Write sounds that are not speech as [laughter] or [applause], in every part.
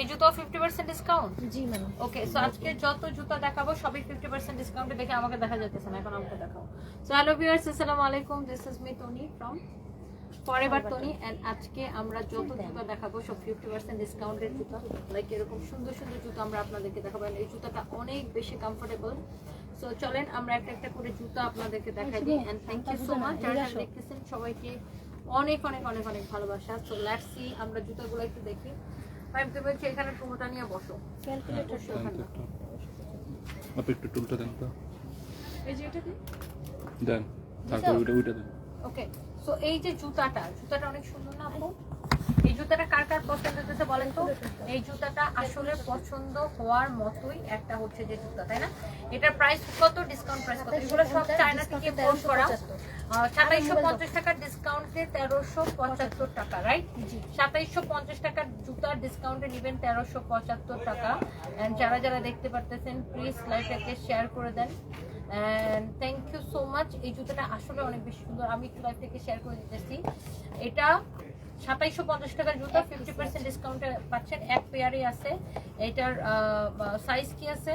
এই জুতো fifty percent discount ji madam okay so আজকে যত জুতা দেখাবো সবই ফিফটি পার্সেন্ট ডিসকাউন্টে দেখে আমাকে দেখা যাইতেছে না এখন আমাকে দেখাও। সো হ্যালো ভিউয়ার্স আসসালামু আলাইকুম this is me Tony from forever Tony and আজকে আমরা যত জুতা দেখাবো সব ফিফটি পার্সেন্ট ডিসকাউন্টের জুতা। লাইক এরকম সুন্দর সুন্দর জুতো আমরা আপনাদেরকে দেখাবো এই জুতাটা অনেক বেশি কমফোর্টেবল সো চলেন আমরা একটা একটা করে জুতা আপনাদেরকে দেখাই দিই and thank you so much যারা দেখতেছেন সবাইকে অনেক অনেক অনেক অনেক ভালোবাসা। সো লেটস সি আমরা জুতাগুলো একটু দেখি। ফাইভ বলছে এখানে টুমোটা নিয়ে বসো। ক্যালকুলেটর ওখানে। আপনি একটু টুলটা দেন তো। এই যে এটা কি? দেন। তারপর ওইটা ওইটা দেন। ওকে সো এই যে জুতাটা জুতাটা অনেক সুন্দর না আপু? জুতাটা কার কার পছন্দ হতেছে বলেন তো? এই জুতাটা আসলে পছন্দ হওয়ার মতোই একটা হচ্ছে যে জুতা তাই না? এটার প্রাইস কত? ডিসকাউন্ট প্রাইস কত? এগুলো সব চায়না থেকে ইম্পোর্ট করা। সাতাইশশো পঞ্চাশ টাকার ডিসকাউন্টে তেরোশো পঁচাত্তর টাকা রাইট সাতাইশশো পঞ্চাশ টাকার জুতার ডিসকাউন্টে নেবেন তেরোশো পঁচাত্তর টাকা। যারা যারা দেখতে পারতেছেন প্লিজ লাইভটাকে শেয়ার করে দেন। And thank you so much এই জুতোটা আসলে অনেক বেশি সুন্দর। আমি একটু লাইভ থেকে শেয়ার করে দিতেছি। এটা সাতাইশশো পঞ্চাশ টাকার জুতো ফিফটি পার্সেন্ট ডিসকাউন্টে পাচ্ছেন। এক পেয়ারই আছে। এটার সাইজ কি আছে?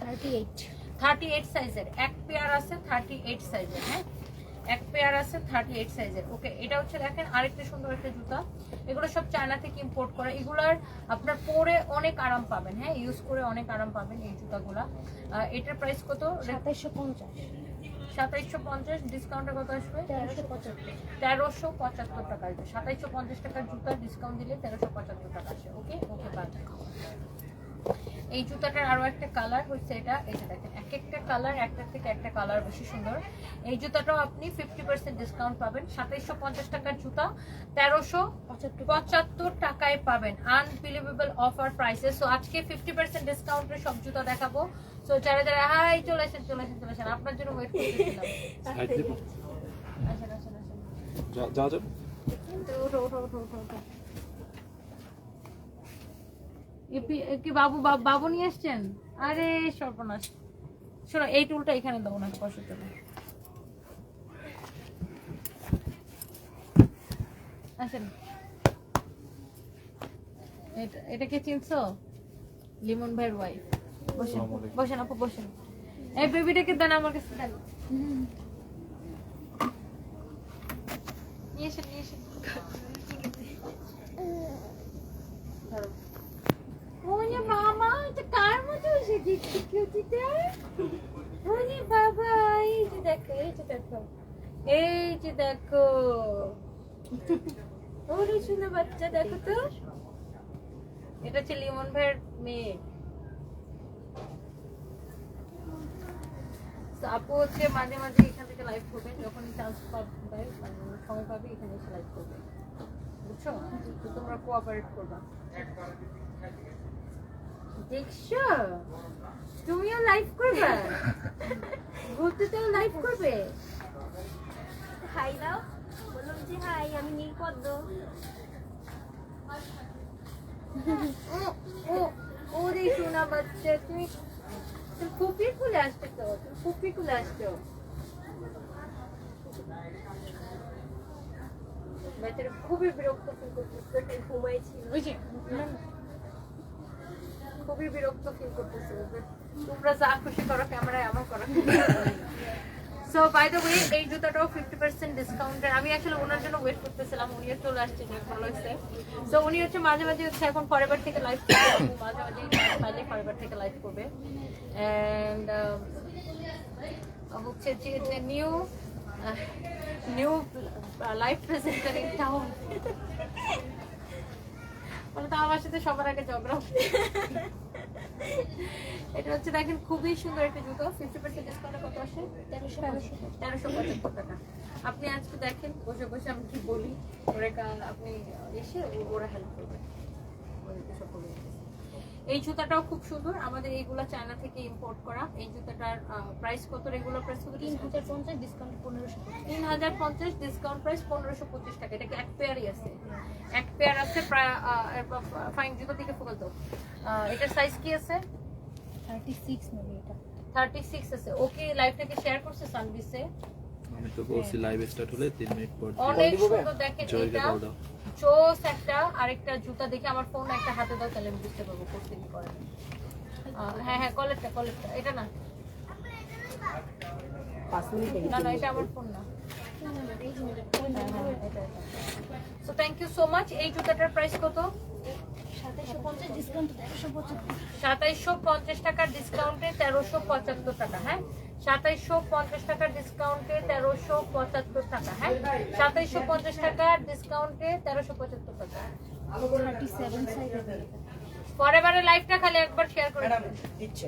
থার্টি এইট থার্টি এইট সাইজের এক পেয়ার আছে থার্টি এইট সাইজের হ্যাঁ? এক পেয়ার আছে থার্টি এইট সাইজের ওকে এটা হচ্ছে দেখেন আরেকটা সুন্দর একটা জুতা। এগুলো সব চায়না থেকে ইম্পোর্ট করা। এগুলার আপনার পরে অনেক আরাম পাবেন হ্যাঁ? ইউজ করে অনেক আরাম পাবেন এই জুতাগুলা। এটার প্রাইস কত? সাতাইশশো পঞ্চাশ। সাতাইশশো পঞ্চাশ ডিসকাউন্টে কত আসবে? তেরোশো পঁচাত্তর। টাকা আসবে। সাতাইশশো পঞ্চাশ টাকার জুতা ডিসকাউন্ট দিলে তেরোশো পঁচাত্তর টাকা আসে। ওকে ওকে বাদ এই জুতাটার আরও একটা কালার হচ্ছে এটা। যে দেখেন এক একটা কালার একটা থেকে একটা কালার বেশি সুন্দর। এই জুতাটাও আপনি ফিফটি পার্সেন্ট ডিসকাউন্ট পাবেন। সাতাইশশো পঞ্চাশ টাকার জুতা তেরোশো পঁচাত্তর। টাকায় পাবেন। আনবিলিভেবল অফার প্রাইসে সো আজকে ফিফটি পার্সেন্ট ডিসকাউন্টে সব জুতা দেখাবো। সো যারা যারা হাই চলে আসেন চলে আসেন চলে আসেন আপনার জন্য ওয়েট করতেছিলাম আসেন আসেন আসেন। কি বাবু বাবু নিয়ে এসছেন আরে সর্বনাশ। শোনো এই টুলটা এখানে দাও না কষ্ট আসেন। এটা এটা কে চিনছো? লিমন ভাইয়ের ওয়াইফ বসেন। বসেন আপু বসেন। এই বেবিটাকে দেন আমার কাছে দেন। নিয়ে এসেন নিয়ে এসেন ধরো। ওরে মামা এটা কার ওরে বাবা এই যে দেখো, এই যে দেখো, এই যে দেখো। ওরে শুনে বাচ্চা, দেখো তো। এটা হচ্ছে লিমন ভাইয়ের মেয়ে। আপু হচ্ছে মাঝে মাঝে এখান থেকে লাইভ করবে যখন চান্স পাবে সময় পাবে, এখানে এসে লাইভ করবে। বুঝছ? তো তোমরা কোঅপারেট করবা। দেখছ তুমিও লাইভ করবে। ঘুরতে তো লাইভ করবে। হাই দাও বললাম যে হাই আমি নীলপদ্ম। ও ও ওরে সোনা বাচ্চা তুমি তুমি ফুপি খুলে আসছো তো? তুমি ফুপি খুলে আসছো? বাচ্চারা খুবই বিরক্ত ফিল করতেছে ঘুমাইছিল ওই যে খুবই বিরক্ত ফিল করতেছে তোমরা যা খুশি করো ক্যামেরায় আমার করা। সো বাই দ্য ওয়ে এই জুতাটাও ফিফটি পার্সেন্ট ডিসকাউন্টের আমি আসলে ওনার জন্য ওয়েট করতেছিলাম, উনিও চলে আসছে যাক ভালো হয়েছে সো উনি হচ্ছে মাঝে মাঝে হচ্ছে এখন ফরেভার থেকে লাইভ করবে মাঝে মাঝে মাঝে ফরেভার থেকে লাইভ করবে। অ্যান্ড হচ্ছে যে new new live presenter in town মানে তো আমার সাথে সবার আগে এটা হচ্ছে দেখেন, খুবই সুন্দর একটা জুতো। কত আসে? তেরোশো আপনি আজকে দেখেন, বসে বসে আমি কি বলি? ওরা আপনি এসে ওরা হেল্প করবে ওদেরকে সব বলে দিতেছি। এই জুতাটাও খুব সুন্দর। আমাদের এইগুলা চায়না থেকে ইম্পোর্ট করা। এই জুতাটার প্রাইস কত? রেগুলার প্রাইস কত? তিন হাজার পঞ্চাশ ডিসকাউন্ট পনেরোশো তিন হাজার পঞ্চাশ ডিসকাউন্ট প্রাইস পনেরোশো পঁচিশ টাকা। এটাকে এক পেয়ারই আছে। এক পেয়ার আছে প্রায় ফাইন জুতো থেকে ফুকাল তো। এটার সাইজ কি আছে? থার্টি সিক্স নেবে এটা। থার্টি সিক্স আছে। ওকে লাইভটাকে শেয়ার করছে সানবিসে। আমি তো বলছি লাইভ স্টার্ট হলে তিন মিনিট পর অনেক সুন্দর দেখেন এটা চোস একটা আরেকটা জুতা দেখে আমার ফোন একটা হাতে দাও তাহলে আমি বুঝতে পারব করতে কি করে হ্যাঁ হ্যাঁ কলেরটা কলেরটা এটা না। না না এটা আমার ফোন না। So thank you so much এই জুতাটার প্রাইস কত? সাতাইশো পঞ্চাশ টাকার ডিসকাউন্টে তেরোশো পঁচাত্তর টাকা হ্যাঁ? সাতাইশশো পঞ্চাশ টাকার ডিসকাউন্টে তেরোশো পঁচাত্তর টাকা হ্যাঁ? সাতাইশশো পঞ্চাশ টাকার ডিসকাউন্টে তেরোশো পঁচাত্তর টাকা। থার্টি সেভেন সাইজ পরের বারে লাইভটা খালি একবার শেয়ার করে ম্যাডাম দিচ্ছে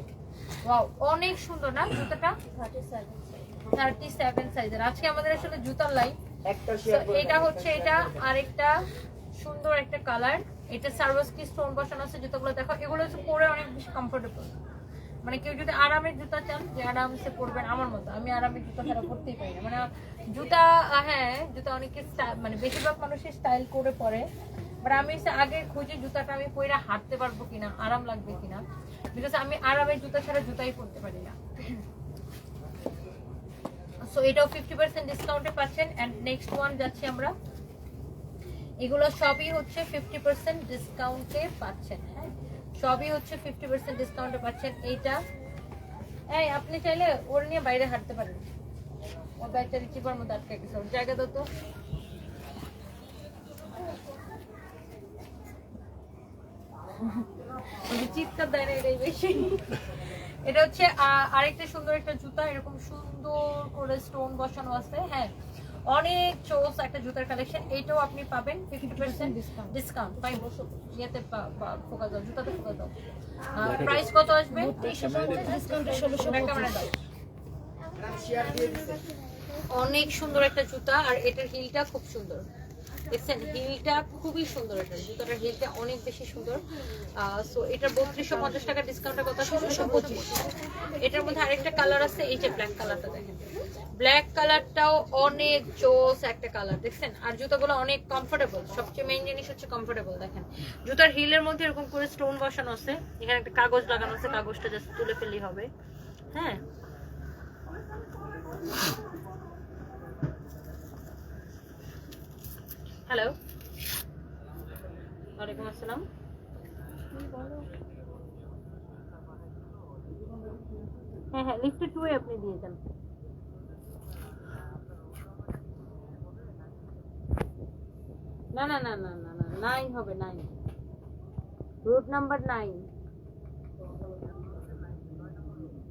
ওয়াও অনেক সুন্দর না জুতাটা? থার্টি সেভেন থার্টি সেভেন সাইজের আজকে আমাদের আসলে জুতার লাইভ একটা তো শেয়ার এটা হচ্ছে এটা আরেকটা সুন্দর একটা কালার এটা সার্ভাস কি স্টোন বসানো আছে, জুতোগুলো দেখো, এগুলো হচ্ছে পরে অনেক বেশি কমফোর্টেবল মানে কেউ যদি আরামের জুতা চান, যে আরামসে পরবেন আমার মতো, আমি আরামের জুতা ছাড়া পরতেই পারি না। মানে জুতা হ্যাঁ জুতা অনেকে মানে বেশিরভাগ মানুষের স্টাইল করে পরে। বাট আমি হচ্ছে আগে খুঁজি জুতাটা আমি পরে হাঁটতে পারব কিনা, আরাম লাগবে কিনা। বিকজ আমি আরামের জুতা ছাড়া জুতাই পরতে পারি না। সো এটাও ফিফটি পার্সেন্ট ডিসকাউন্টে পাচ্ছেন। অ্যান্ড নেক্সট ওয়ান যাচ্ছি আমরা। এগুলো সবই হচ্ছে ফিফটি পার্সেন্ট ডিসকাউন্টে পাচ্ছেন হ্যাঁ? সবই হচ্ছে ফিফটি পার্সেন্ট ডিসকাউন্টে পাচ্ছেন। এইটা, এই, আপনি চাইলে ওর নিয়ে বাইরে হাঁটতে পারেন। ও বেচারি চিপার মধ্যে আটকে গেছে ওর জায়গা তো। [laughs] বেশি। এটা হচ্ছে আরেকটা সুন্দর একটা জুতা। এরকম সুন্দর করে স্টোন বসানো আছে হ্যাঁ? অনেক চোস একটা জুতার কালেকশন এইটাও আপনি পাবেন ফিফটি পার্সেন্ট ডিসকাউন্ট ডিসকাউন্ট তাই বসো ইয়েতে ফোকাস দাও জুতাতে ফোকাস দাও। প্রাইস কত আসবে? অনেক সুন্দর একটা জুতা আর এটার হিলটা খুব সুন্দর। দেখছেন হিলটা খুবই সুন্দর এটা। জুতাটার হিলটা অনেক বেশি সুন্দর। সো এটা বত্রিশশো পঞ্চাশ টাকা ডিসকাউন্টের কথা ষোলোশো পঁচিশ এটার মধ্যে আরেকটা কালার আছে এই যে ব্ল্যাক কালারটা দেখেন। ব্ল্যাক কালারটাও অনেক জোস একটা কালার দেখছেন? আর জুতাগুলো অনেক কমফোর্টেবল সবচেয়ে মেইন জিনিস হচ্ছে কমফোর্টেবল দেখেন। জুতার হিলের মধ্যে এরকম করে স্টোন বসানো আছে। এখানে একটা কাগজ লাগানো আছে, কাগজটা জাস্ট তুলে ফেললেই হবে। হ্যাঁ? হ্যালো ওয়ালাইকুম আসসালাম। হ্যাঁ হ্যাঁ লিফটে টু আপনি দিয়ে যান না না না না না না নাইন হবে নাইন রুট নাম্বার নাইন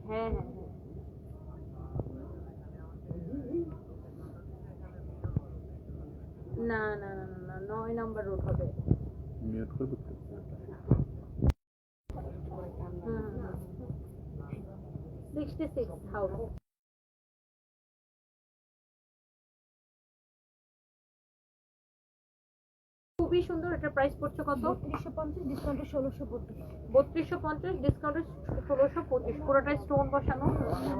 হ্যাঁ হ্যাঁ না না না না না নয় নাম্বার রুট হবে। মিউট করব? সিক্সটি সিক্স হাউস খুবই সুন্দর এটা প্রাইস পড়ছে কত? বত্রিশশো পঞ্চাশ ডিসকাউন্টে ষোলোশো বত্রিশ বত্রিশশো পঞ্চাশ ডিসকাউন্টে ষোলোশো পঁচিশ পুরোটাই স্টোন বসানো।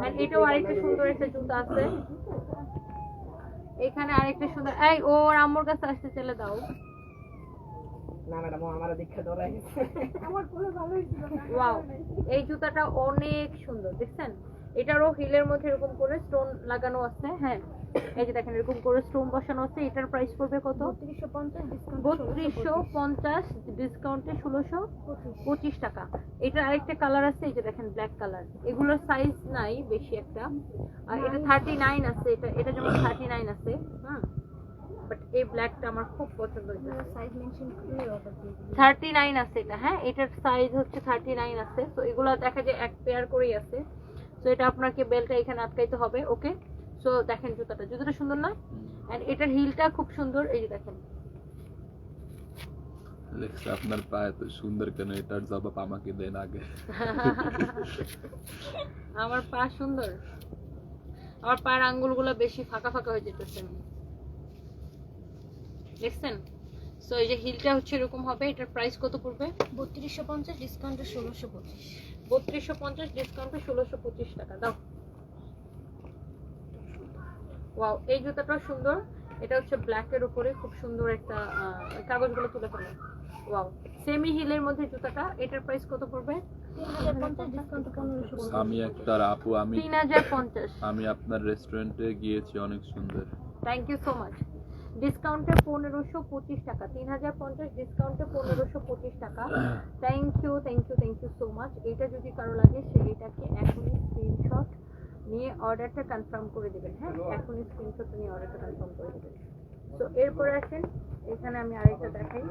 আর এটাও আরেকটা সুন্দর একটা জুতা আছে। এখানে আরেকটা সুন্দর এই ওর আম্মুর কাছে আসতে চলে দাও। না ম্যাডাম ও আমার দীক্ষা ধরাই আমার পুরো ভালোই ছিল ওয়াও এই জুতাটা অনেক সুন্দর দেখছেন? এটারও হিলের মধ্যে এরকম করে স্টোন লাগানো আছে হ্যাঁ। এই যে দেখেন এরকম করে স্টোন বসানো আছে। এটার প্রাইস পড়বে কত? বত্রিশশো পঞ্চাশ ডিসকাউন্ট ষোলোশো পঁচিশ। টাকা। এটা আরেকটা কালার আছে এই যে দেখেন ব্ল্যাক কালার এগুলোর সাইজ নাই বেশি একটা। আর এটা থার্টি নাইন আছে এটা এটা যেমন থার্টি নাইন আছে হ্যাঁ। বাট এই ব্ল্যাকটা আমার খুব পছন্দ হয়েছে। সাইজ মেনশন থার্টি নাইন আছে এটা হ্যাঁ। এটার সাইজ হচ্ছে থার্টি নাইন আছে। তো এগুলো দেখা যায় এক পেয়ার করেই আছে। তো এটা আপনাকে বেলটা এখানে আটকাইতে হবে ওকে সো দেখেন জুতাটা। জুতাটা সুন্দর না? এন্ড এটার হিলটা খুব সুন্দর এই যে দেখেন। আপনার পা এত সুন্দর কেন? এটার জবাব আমাকে দেন আগে। [laughs] আমার পা সুন্দর। আমার পায়ের আঙ্গুলগুলো বেশি ফাঁকা ফাঁকা হয়ে যেতেছে। দেখছেন? সো এই যে হিলটা হচ্ছে এরকম হবে। এটার প্রাইস কত পড়বে? বত্রিশশো পঞ্চাশ ডিসকাউন্টে ষোলোশো পঁচিশ। বত্রিশশো পঞ্চাশ ডিসকাউন্টে ষোলোশো পঁচিশ টাকা দাও। ওয়াও এই জুতাটা সুন্দর। এটা হচ্ছে ব্ল্যাক এর উপরে খুব সুন্দর একটা কাগজগুলো তুলে ফেলো। ওয়াও সেমি হিলের মধ্যে জুতাটা এটার প্রাইস কত পড়বে? আমি একটা আপু আমি তিন হাজার পঞ্চাশ। আমি আপনার রেস্টুরেন্টে গিয়েছি অনেক সুন্দর। থ্যাংক ইউ সো মাচ ডিসকাউন্টে পনেরোশো পঁচিশ টাকা তিন হাজার পঞ্চাশ ডিসকাউন্টে পনেরোশো পঁচিশ টাকা। Thank you thank you thank you so much এইটা যদি কারও লাগে সে এটাকে এখনই স্ক্রিনশট নিয়ে অর্ডারটা কনফার্ম করে দেবেন হ্যাঁ? এখনই স্ক্রিনশট নিয়ে অর্ডারটা কনফার্ম করে দেবেন। তো এরপরে আসেন এখানে আমি আরেকটা দেখাই।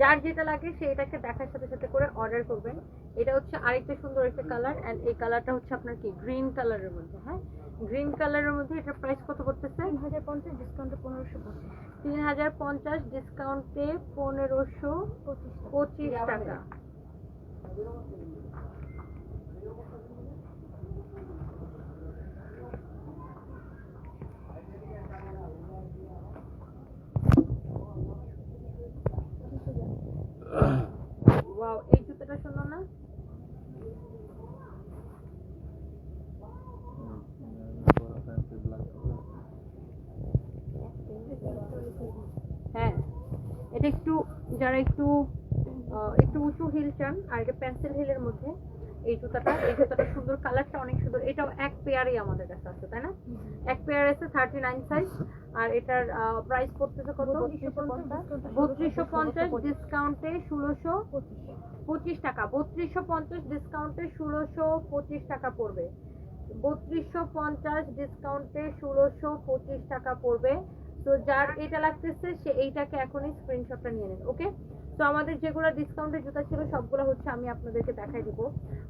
যার যেটা লাগে সে এটাকে দেখার সাথে সাথে করে অর্ডার করবেন। এটা হচ্ছে আরেকটা সুন্দর একটা কালার অ্যান্ড এই কালারটা হচ্ছে আপনার কি? গ্রিন কালারের মধ্যে হ্যাঁ? গ্রিন কালারের মধ্যে এটার প্রাইস কত করতেছে তিন হাজার পঞ্চাশ ডিসকাউন্টে পনেরোশো পঁচিশ। তিন হাজার পঞ্চাশ ডিসকাউন্টে পনেরোশো পঁচিশ টাকা। ওয়াও এই জুতোটা সুন্দর না হ্যাঁ এটা একটু যারা একটু একটু উঁচু হিল চান, আর এটা পেন্সিল হিলের মধ্যে, এই জুতাটা এই জুতাটা সুন্দর কালারটা অনেক সুন্দর। এটাও এক পেয়ারই আমাদের কাছে আছে, তাই না? এক পেয়ার আছে থার্টি নাইন সাইজ আর এটার প্রাইস পড়তেছে কত? বত্রিশশো পঞ্চাশ। ডিসকাউন্টে ষোলোশো পঁচিশ টাকা। বত্রিশশো পঞ্চাশ ডিসকাউন্টে ষোলোশো পঁচিশ টাকা পড়বে। বত্রিশশো পঞ্চাশ ডিসকাউন্টে ষোলোশো পঁচিশ টাকা পড়বে। তো যার এটা লাগতেছে সে এইটাকে এখনই স্ক্রিনশটটা নিয়ে নেন ওকে তো আমাদের যেগুলো ডিসকাউন্টের জুতা ছিল সবগুলো হচ্ছে আমি আপনাদেরকে দেখাই দিব।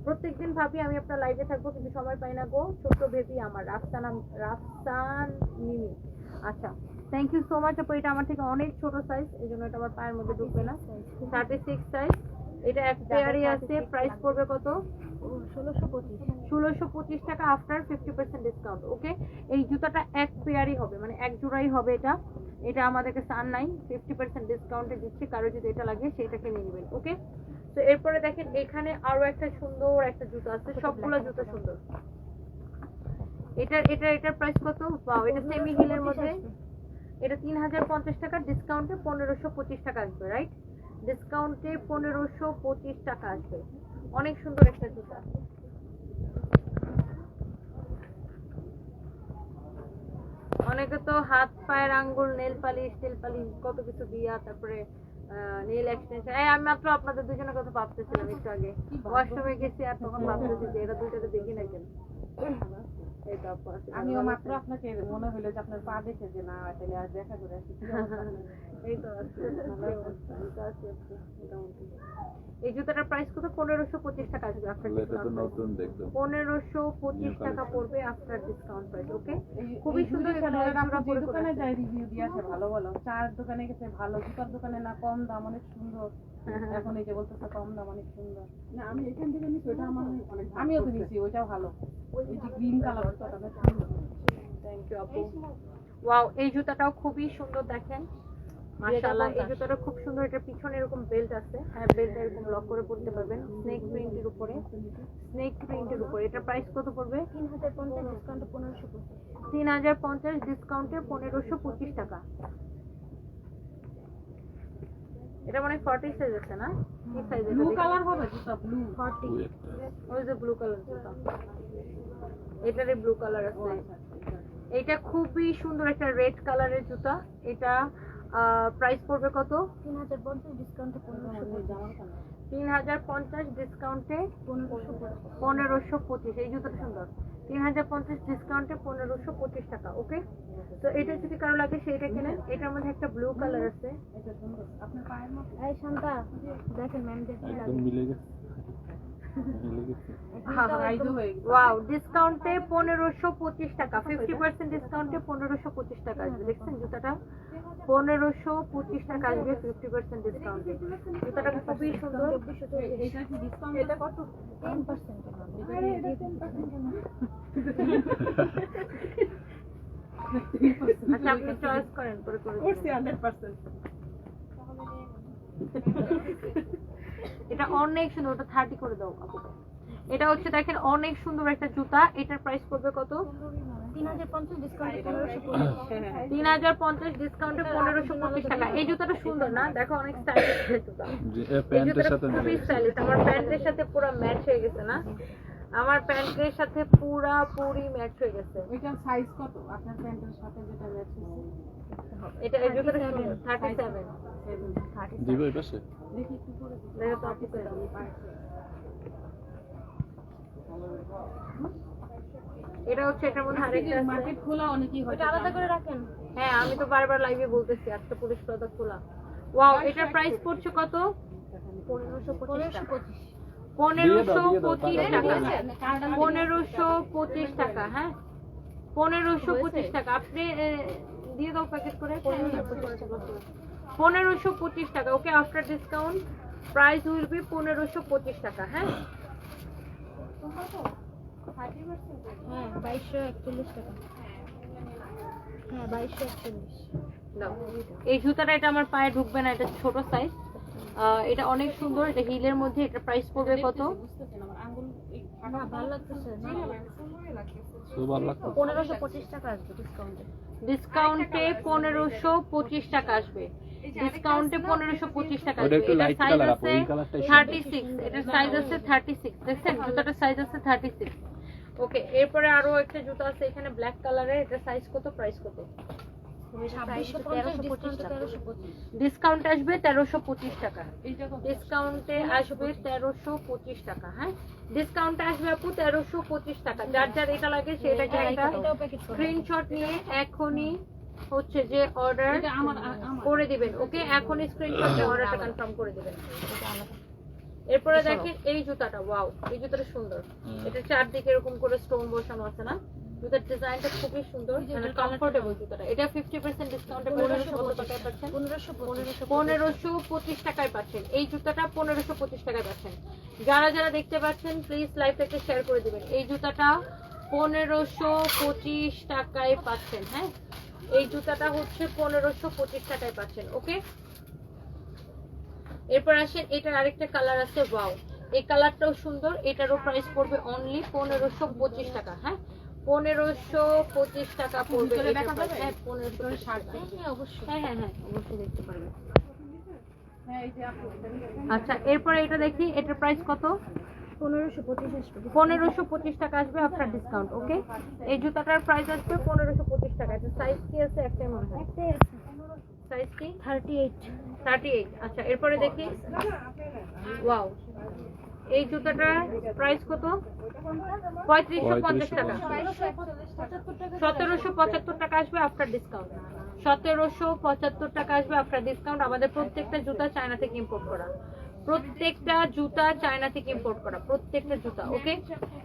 প্রত্যেকদিন ভাবি আমি আপনার লাইভে থাকব কিন্তু সময় পাই না গো। ছোট্ট বেবি আমার রাফসান রাফসান মিমি। আচ্ছা থ্যাংক ইউ সো মাচ আপু এটা আমার থেকে অনেক ছোট সাইজ এই জন্য এটা আমার পায়ের মধ্যে ঢুকবে না। থার্টি সিক্স সাইজ এটা এক পেয়ারই আছে প্রাইস পড়বে কত? ষোলোশো পঁচিশ। টাকা after fifty percent discount okay এই জুতাটা এক পেয়ারই হবে মানে এক জোড়াই হবে এটা। এটা আমাদের কাছে আর নাই ফিফটি পার্সেন্ট ডিসকাউন্টে দিচ্ছি কারও যদি এটা লাগে সেইটাকে নিয়ে নেবেন ওকে তো এরপরে দেখেন এখানে আরও একটা সুন্দর একটা জুতো আছে সবগুলো জুতো সুন্দর। এটা এটা এটার প্রাইস কত? পাও এটা সেমি হিলের মধ্যে। এটা তিন হাজার পঞ্চাশ টাকা ডিসকাউন্টে পনেরোশো পঁচিশ টাকা আসবে রাইট ডিসকাউন্টে পনেরোশো পঁচিশ টাকা আসবে। অনেক সুন্দর একটা জুতা। অনেকে তো হাত পায়ের আঙ্গুল নেল পালিশ তেল পালিশ কত কিছু দিয়া তারপরে নেল এক্সটেনশন এই আমি মাত্র আপনাদের দুজনের কথা ভাবতেছিলাম একটু আগে। ওয়াশরুমে গেছি আর তখন ভাবতেছি যে এরা দুইটাতে দেখি না কেন। আমিও মাত্র আপনাকে মনে হলো যে আপনার পা দেখে যে না তাহলে আর দেখা করে আসি? [laughs] এই তো এই জুতাটার প্রাইস কত? পনেরোশো পঁচিশ টাকা আসবে আফটার এটা তো নতুন দেখলাম পনেরোশো পঁচিশ টাকা পড়বে আফটার ডিসকাউন্ট প্রাইস ওকে খুবই সুন্দর আমরা যে দোকানে যাই রিভিউ দিয়ে আসে ভালো ভালো চার দোকানে গেছে ভালো। জুতার দোকানে না কম দাম অনেক সুন্দর। এখন এই যে বলতেছে কম দাম অনেক সুন্দর। না আমি এখান থেকে নিচ্ছি ওটা আমার অনেক আমিও তো নিচ্ছি ওইটাও ভালো। ওই যে গ্রিন কালার থ্যাংক ইউ আপু। ওয়াও এই জুতাটাও খুবই সুন্দর দেখেন। মাশাআল্লাহ এই জুতাটা খুব সুন্দর এটা পিছনে এরকম বেল্ট আছে। হ্যাঁ বেল্ট এরকম লক করে পড়তে পারবেন। স্নেক প্রিন্টের উপরে। স্নেক প্রিন্টের উপরে। এটা প্রাইস কত পড়বে? তিন হাজার পঞ্চাশ ডিসকাউন্টে পনেরোশো পঁচিশ। তিন হাজার পঞ্চাশ ডিসকাউন্টে পনেরোশো পঁচিশ টাকা। এটা মানে ফর্টি সাইজ আছে না? কি সাইজ ব্লু কালার হবে জুতা ব্লু ফর্টি ওই যে ব্লু কালার জুতা এটারে ব্লু কালার আছে। এটা খুবই সুন্দর একটা রেড কালারের জুতা। এটা প্রাইস পড়বে কত? তিন হাজার পঞ্চাশ ডিসকাউন্টে পনেরোশো পঁচিশ তিন হাজার পঞ্চাশ ডিসকাউন্টে পনেরোশো পঁচিশ পনেরোশো পঁচিশ এই জুতোটা সুন্দর। তিন হাজার পঞ্চাশ ডিসকাউন্টে পনেরোশো পঁচিশ টাকা ওকে তো এটা যদি কারও লাগে সেইটা কিনেন এটার মধ্যে একটা ব্লু কালার আছে। এটা সুন্দর আপনার পায়ের মতো এই শান্তা দেখেন ম্যামদের কি একদম লাগে মিলে গেছে। মিলে গেছে। সাইজও হয়ে গেছে। ওয়াও ডিসকাউন্টে পনেরোশো পঁচিশ টাকা ফিফটি পার্সেন্ট ডিসকাউন্টে পনেরোশো পঁচিশ টাকা দেখছেন জুতাটা? পনেরোশো পঁচিশ টাকা আসবে ফিফটি পার্সেন্ট ডিসকাউন্টে জুতাটা খুবই সুন্দর। এটা কি ডিসকাউন্ট এটা কত টেন পার্সেন্ট আচ্ছা আপনি চয়েস করেন পরে করে দিবেন। হান্ড্রেড পার্সেন্ট এটা অনেক সুন্দর ওটা থার্টি করে দাও। এটা হচ্ছে দেখেন অনেক সুন্দর একটা জুতা। এটার প্রাইস পড়বে কত? তিন হাজার পঞ্চাশ ডিসকাউন্টে পনেরোশো তিন হাজার পঞ্চাশ টাকা। এই জুতাটা সুন্দর না? দেখো অনেক স্টাইলিশ জুতা খুবই স্টাইলিশ আমার প্যান্টের সাথে পুরো ম্যাচ হয়ে গেছে না? আমার প্যান্টের সাথে পুরা পুরি ম্যাচ হয়ে গেছে। ওইটার সাইজ কত? আপনার প্যান্টের সাথে যেটা ম্যাচ হচ্ছে এটা এই জুতোটা থার্টি দিব এই পাশে? দেখি একটু করে দেখো। তো আপুকে দাও। এটা হচ্ছে এটার মধ্যে আরেকটা মার্কেট খোলা অনেকেই হয়তো আলাদা করে রাখেন। হ্যাঁ আমি তো বারবার লাইভে বলতেছি আজকে পুলিশ খোলা। ওয়াও এটার প্রাইস পড়ছে কত? পনেরোশো পঁচিশ টাকা। পনেরোশো পঁচিশ টাকা। টাকা পনেরোশো পঁচিশ টাকা হ্যাঁ? পনেরোশো পঁচিশ টাকা। আপনি দিয়ে দাও প্যাকেট করে। পনেরোশো পঁচিশ টাকা। Okay after discount price will be পনেরোশো পঁচিশ টাকা হ্যাঁ? হ্যাঁ বাইশশো একচল্লিশ টাকা। হ্যাঁ বাইশশো একচল্লিশ। দাও। এই জুতাটা এটা আমার পায়ে ঢুকবে না এটা ছোট সাইজ এটা অনেক সুন্দর এটা হিলের মধ্যে এটা প্রাইস পড়বে কত? পনেরোশো পঁচিশ টাকা আসবে ডিসকাউন্টে ডিসকাউন্টে পনেরোশো পঁচিশ টাকা আসবে। ডিসকাউন্টে পনেরোশো পঁচিশ টাকা ওটা আসবে। একটু এটা light সাইজ আছে থার্টি সিক্স এটার সাইজ আছে থার্টি সিক্স দেখছেন? জুতাটার সাইজ আছে থার্টি সিক্স ওকে এরপরে আরও একটা জুতো আছে এখানে ব্ল্যাক কালারের এটা সাইজ কত প্রাইস কত? ডিসকাউন্টে আসবে তেরোশো পঁচিশ টাকা। এইটা ডিসকাউন্টে আসবে তেরোশো পঁচিশ টাকা হ্যাঁ? ডিসকাউন্টে আসবে আপু তেরোশো পঁচিশ টাকা। যার যার এটা লাগে সেটাকে একটা স্ক্রিনশট নিয়ে এখনই হচ্ছে যে অর্ডার করে দিবেন ওকে এখনই স্ক্রিনশট [coughs] দিয়ে অর্ডারটা কনফার্ম করে দিবেন। এরপরে দেখেন এই জুতাটা ওয়াও এই জুতাটা সুন্দর। এটা চারদিকে এরকম করে স্টোন বসানো আছে না? জুতার ডিজাইনটা খুবই সুন্দর মানে কমফোর্টেবল জুতাটা। এটা ফিফটি পার্সেন্ট ডিসকাউন্টে পনেরোশো কত টাকায় পাচ্ছেন পনেরোশো পনেরোশো পনেরোশো পঁচিশ টাকায় পাচ্ছেন। এই জুতাটা পনেরোশো পঁচিশ টাকায় পাচ্ছেন। যারা যারা দেখতে পাচ্ছেন প্লিজ লাইভটাকে শেয়ার করে দিবেন। এই জুতাটা পনেরোশো পঁচিশ টাকায় পাচ্ছেন হ্যাঁ? এই জুতাটা হচ্ছে পনেরোশো পঁচিশ টাকায় পাচ্ছেন ওকে এরপর আসেন এটার আরেকটা কালার আছে ওয়াও এই কালারটাও সুন্দর এটারও প্রাইস পড়বে অনলি পনেরোশো পঁচিশ টাকা হ্যাঁ? পনেরোশো পঁচিশ টাকা পড়বে ভিতরে এটার দেখা price। যাবে? হ্যাঁ পনেরোশো হ্যাঁ অবশ্যই। হ্যাঁ হ্যাঁ হ্যাঁ অবশ্যই দেখতে পারবেন হ্যাঁ এই যে আপু এটা আচ্ছা এরপরে এটা দেখি এটার প্রাইস কত? পনেরোশো পঁচিশ আসবে। পনেরোশো পঁচিশ টাকা আসবে আফটার ডিসকাউন্ট ওকে এই জুতাটার প্রাইস আসবে পনেরোশো পঁচিশ টাকা। এটা সাইজ কি আছে? একটাই মনে হয়। একটাই আছে। সাইজ কি? আচ্ছা এরপরে দেখি। ওয়াও এই জুতাটার প্রাইস কত? পঁয়ত্রিশশো পঞ্চাশ টাকা। সতেরোশো পঁচাত্তর টাকা আসবে আফটার ডিসকাউন্ট সতেরোশো পঁচাত্তর টাকা আসবে আফটার ডিসকাউন্ট আমাদের প্রত্যেকটা জুতা চায়না থেকে ইম্পোর্ট করা। প্রত্যেকটা জুতা চায়না থেকে ইম্পোর্ট করা। প্রত্যেকটা জুতা ওকে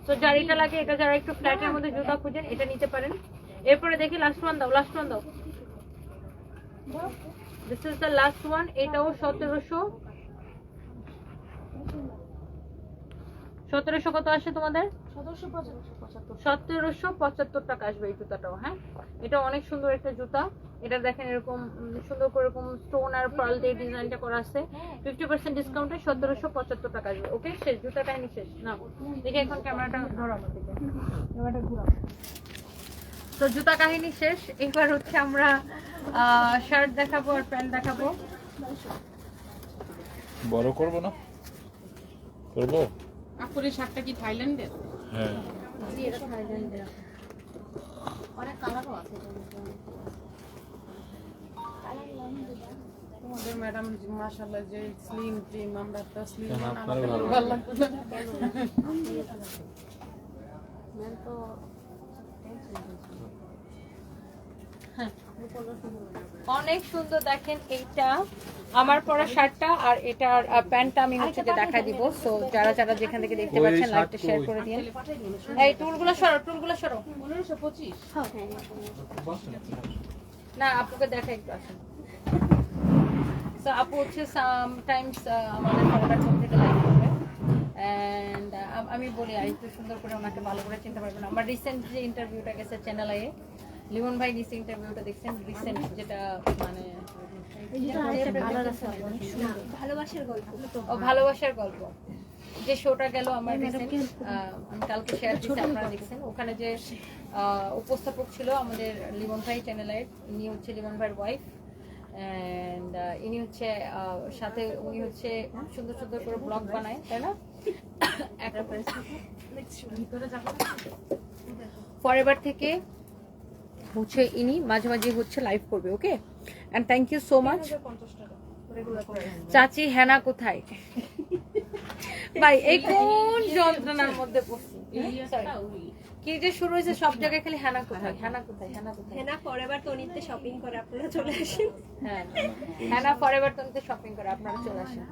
তো যার এটা লাগে এটা যারা একটু ফ্ল্যাটের মধ্যে জুতা খুঁজেন এটা নিতে পারেন। এরপরে দেখি লাস্ট ওয়ান দাও লাস্ট ওয়ান দাও। This is the last one এটাও সতেরোশো। সতেরোশো কত আসে তোমাদের? সতেরোশো পঁচাত্তর টাকা আসবে এই জুতাটাও হ্যাঁ? এটা অনেক সুন্দর একটা জুতা। এটা দেখেন এরকম সুন্দর করে এরকম স্টোন আর পার্ল দিয়ে ডিজাইনটা করা আছে। ফিফটি পার্সেন্ট ডিসকাউন্টে সতেরোশো পঁচাত্তর টাকা আসবে। ওকে শেষ জুতাটা আমি শেষ। না দেখে এখন ক্যামেরাটা ধরো আমার দিকে। ক্যামেরাটা ঘুরাও। তো জুতা কাহিনী শেষ। এবার হচ্ছে আমরা শার্ট দেখাবো আর প্যান্ট দেখাবো। বড় করব না? করব? আপুর এই শার্টটা কি থাইল্যান্ডের? হ্যাঁ। জি এটা থাইল্যান্ডের। অনেক কালারও আছে। তোমাদের ম্যাডাম মাশাআল্লাহ যে স্লিম ট্রিম আমরা তো স্লিম ভালো লাগতো না। [laughs] অনেক সুন্দর দেখেন এইটা। আমার পরা শার্টটা আর এটার প্যান্টটা আমি হচ্ছে যে দেখা দিব। সো যারা যারা যেখান থেকে দেখতে পাচ্ছেন লাইভটা শেয়ার করে দিন। এই টুলগুলো সরো টুলগুলো সরো। পনেরোশো পঁচিশ না আপুকে দেখা একটু আসেন। সো আপু হচ্ছে সামটাইমস আমাদের লাইভ করবে অ্যান্ড আমি বলি আর একটু সুন্দর করে ওনাকে ভালো করে চিনতে পারবেন। আমার রিসেন্ট যে ইন্টারভিউটা গেছে চ্যানেল আয়ে লিমন ভাই নিচে ইন্টারভিউটা দেখছেন? রিসেন্ট যেটা মানে ভালোবাসার গল্প ও ভালোবাসার গল্প। যে শোটা গেল আমার আমি কালকে শেয়ার দিচ্ছি আপনারা দেখছেন। ওখানে যে আহ, উপস্থাপক ছিল আমাদের লিমন ভাই চ্যানেলের ইনি হচ্ছে লিমন ভাইয়ের ওয়াইফ অ্যান্ড ইনি হচ্ছে সাথে উনি হচ্ছে সুন্দর সুন্দর করে ব্লগ বানায়, তাই না? [coughs] ফরএভার থেকে হচ্ছে ইনি মাঝে মাঝে হচ্ছে লাইভ করবে okay and thank you so much চাচি হেনা কোথায়? ভাই এই কোন যন্ত্রণার মধ্যে পড়ছি? কি যে শুরু হয়েছে সব জায়গায় খালি হেনা কোথায়? হেনা কোথায়? হেনা কোথায়? হেনা ফরএভার তনিতে শপিং করে আপনারা চলে আসেন। হ্যাঁ ফরএভার তোমাকে শপিং করে আপনারা চলে আসেন।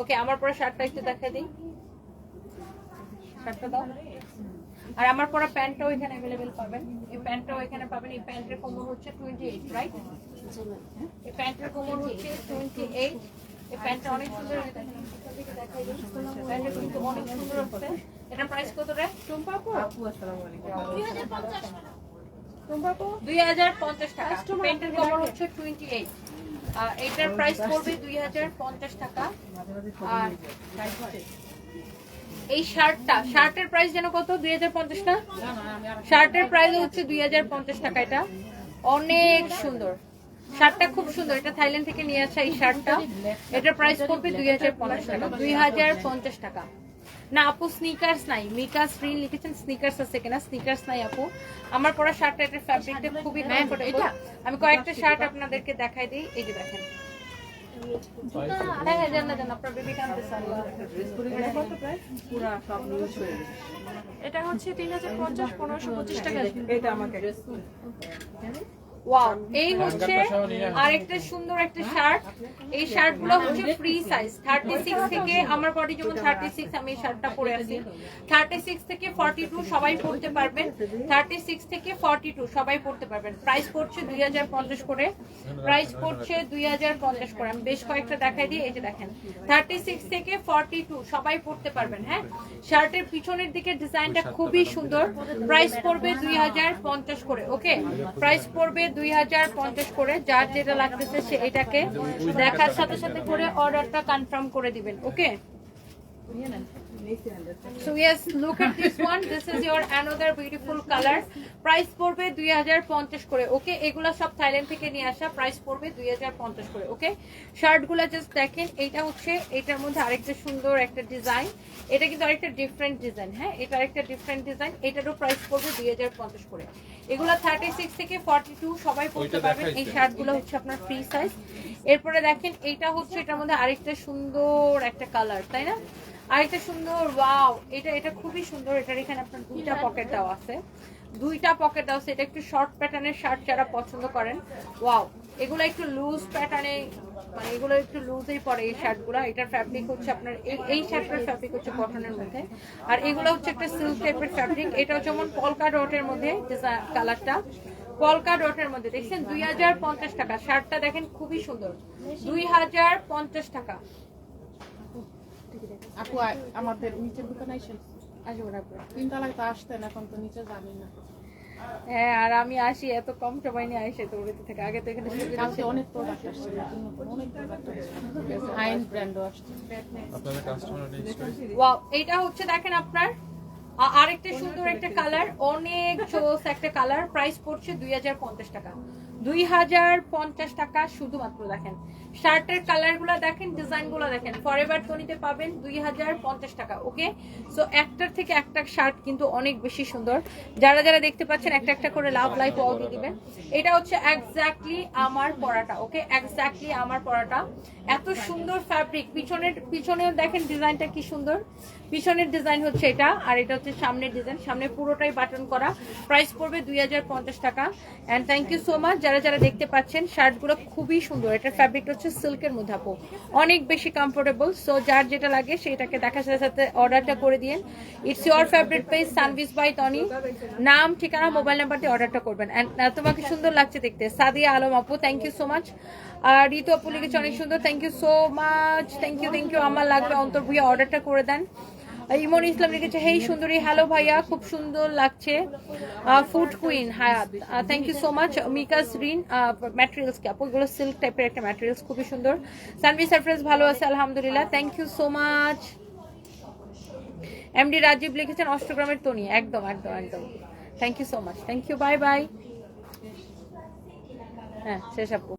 ওকে আমার পরে শার্টটা একটু দেখা দিই। শার্টটা দাও। আর আমার পরা প্যান্টটাও এখানে অ্যাভেলেবেল পাবেন। এই প্যান্টটাও এখানে পাবেন। এই প্যান্টের কোমর হচ্ছে টোয়েন্টি এইট রাইট এই প্যান্টের কোমর হচ্ছে টোয়েন্টি এইট এই প্যান্টটা অনেক সুন্দর। প্যান্টটা কিন্তু অনেক সুন্দর হচ্ছে। এটা প্রাইস কত রে? টুম্পা আপু আপু আসসালামু আলাইকুম। দুই হাজার পঞ্চাশ টাকা। হচ্ছে এটার প্রাইস পড়বে দুই হাজার পঞ্চাশ টাকা। আর এই শার্টটা শার্টের প্রাইস যেন কত? দুই হাজার পঞ্চাশ না? শার্টের প্রাইস হচ্ছে দুই হাজার পঞ্চাশ টাকা এটা। অনেক সুন্দর। শার্টটা খুব সুন্দর। এটা থাইল্যান্ড থেকে নিয়ে আসা এই শার্টটা। এটার প্রাইস পড়বে দুই হাজার পঞ্চাশ টাকা। দুই হাজার পঞ্চাশ টাকা। না আপু স্নিকার্স নাই। মিকা স্ক্রিন লিখেছেন স্নিকার্স আছে কিনা? স্নিকার্স নাই আপু। আমার পরা শার্টটা এটার ফ্যাব্রিকটা খুবই কমফোর্টেবল আমি কয়েকটা শার্ট আপনাদেরকে দেখাই দিই। এই যে দেখেন। হ্যাঁ হ্যাঁ হয়ে এটা হচ্ছে তিন হাজার পঞ্চাশ পনেরোশো পঁচিশ টাকা। এটা আমাকে। ওয়াও এই হচ্ছে আরেকটা সুন্দর একটা শার্ট। এই শার্টগুলো হচ্ছে ফ্রি সাইজ থার্টি সিক্স থেকে আমার বডি যেমন থার্টি সিক্স আমি এই শার্টটা পরে আছি। থার্টি সিক্স থেকে ফর্টি টু সবাই পড়তে পারবেন। থার্টি সিক্স থেকে ফর্টি টু সবাই পড়তে পারবেন। প্রাইস পড়ছে দুই হাজার পঞ্চাশ করে। প্রাইস পড়ছে দুই হাজার পঞ্চাশ করে। আমি বেশ কয়েকটা দেখাই দিই এই যে দেখেন। থার্টি সিক্স থেকে ফর্টি টু সবাই পড়তে পারবেন হ্যাঁ? শার্টের পিছনের দিকে ডিজাইনটা খুবই সুন্দর। প্রাইস পড়বে দুই হাজার পঞ্চাশ করে ওকে প্রাইস পড়বে দুই হাজার পঞ্চাশ করে, যার যেটা লাগতেছে সে এটাকে দেখার সাথে সাথে করে অর্ডারটা কনফার্ম করে দিবেন okay So yes, look at this one. This is your another beautiful color. Price পড়বে দুই হাজার পঞ্চাশ করে ওকে এগুলা সব থাইল্যান্ড থেকে নিয়ে আসা প্রাইস পড়বে দুই হাজার পঞ্চাশ করে ওকে শার্টগুলো জাস্ট দেখেন এটা হচ্ছে এটার মধ্যে আরেকটা সুন্দর একটা ডিজাইন এটা কিন্তু আরেকটা ডিফারেন্ট ডিজাইন হ্যাঁ? এটা আরেকটা ডিফারেন্ট ডিজাইন এটারও প্রাইস পড়বে দুই হাজার পঞ্চাশ করে। এগুলো থার্টি সিক্স থেকে ফর্টি টু সবাই পড়তে পারবেন। এই শার্টগুলো হচ্ছে আপনার ফ্রি সাইজ এরপরে দেখেন এইটা হচ্ছে এটার মধ্যে আরেকটা সুন্দর একটা কালার তাই না? আরেকটা সুন্দর, ওয়াও, এটা এটা খুবই সুন্দর, এটার এখানে আপনার দুইটা পকেট দেওয়া আছে। দুইটা পকেট দেওয়া আছে, এটা একটু শর্ট প্যাটার্নের শার্ট যারা পছন্দ করেন, ওয়াও, এগুলো একটু লুজ প্যাটার্নে মানে এগুলো একটু লুজেই পড়ে এই শার্টগুলো এটার ফ্যাব্রিক হচ্ছে আপনার, এই শার্টের ফ্যাব্রিক হচ্ছে কটনের মধ্যে। আর এগুলো হচ্ছে একটা সিল্ক টাইপের ফ্যাব্রিক এটাও যেমন পলকা ডটের মধ্যে কালারটা পলকা ডটের মধ্যে, দেখছেন? দুই হাজার পঞ্চাশ টাকা শার্টটা দেখেন খুবই সুন্দর। দুই হাজার পঞ্চাশ টাকা। আপু আমাদের নিচের দোকানে আইসেন। আসব না আপনার। তো আসতেন এখন তো নিচে জানি না। হ্যাঁ আর আমি আসি এত কম সময় নিয়ে আসে তো উড়িতে থেকে। আগে তো এখানে কালকে অনেক প্রোডাক্ট আসছে অনেক প্রোডাক্ট আসছে। হাইন ব্র্যান্ডও আসছে। আপনাদের কাস্টমার ওয়াও এটা হচ্ছে দেখেন আপনার আরেকটা সুন্দর একটা কালার অনেক জোস একটা কালার প্রাইস পড়ছে দুই হাজার পঞ্চাশ টাকা। দুই হাজার পঞ্চাশ টাকা শুধুমাত্র দেখেন। শার্টের কালারগুলো দেখেন ডিজাইনগুলো দেখেন। ফরএভার তনিতে পাবেন দুই হাজার পঞ্চাশ টাকা, ওকে? সো একটার থেকে একটা শার্ট কিন্তু অনেক বেশি সুন্দর। যারা যারা দেখতে পাচ্ছেন, একটা একটা করে লাভ লাইফ দিয়ে দিবেন। এটা হচ্ছে এক্স্যাক্টলি আমার পরাটা, ওকে? এক্স্যাক্টলি আমার পরাটা। এত সুন্দর ফ্যাব্রিক পিছনের, পিছনেও দেখেন ডিজাইনটা কি সুন্দর। পিছনের ডিজাইন হচ্ছে এটা, আর এটা হচ্ছে সামনের ডিজাইন সামনে পুরোটাই বাটন করা। প্রাইস পড়বে দুই হাজার পঞ্চাশ টাকা। And thank you so much যারা যারা দেখতে পাচ্ছেন, শার্টগুলো খুবই সুন্দর। এটার ফ্যাব্রিকটা হচ্ছে সিল্কের মধ্যে আপু। অনেক বেশি কমফোর্টেবল সো যার যেটা লাগে, সেটাকে দেখার সাথে সাথে অর্ডারটা করে দিন ইটস ইউর ফেভারিট পেজ সানভিস বাই টনি নাম, ঠিকানা মোবাইল নাম্বার দিয়ে অর্ডারটা করবেন। অ্যান্ড তোমাকে সুন্দর লাগছে দেখতে। সাদিয়া আলম আপু থ্যাংক ইউ সো মাচ আর ঋতু আপু লিখেছে অনেক সুন্দর। Thank you so much thank you thank you আমার লাগবে অন্তর ভুইয়া অর্ডারটা করে দেন। ইমন ইসলাম লিখেছে, হেই সুন্দরী, হ্যালো ভাইয়া, খুব সুন্দর লাগছে। Food queen Hayat thank you so much মিকাস রিন ম্যাটেরিয়ালস কি, আপু সিল্ক টাইপের একটা ম্যাটেরিয়ালস খুবই সুন্দর। সানভি সারপ্রাইজ ভালো আছে, আলহামদুলিল্লাহ thank you so much MD Rajib লিখেছেন, অষ্টগ্রামের তনি, একদম একদম একদম। Thank you so much thank you bye bye হ্যাঁ শেষ আপু।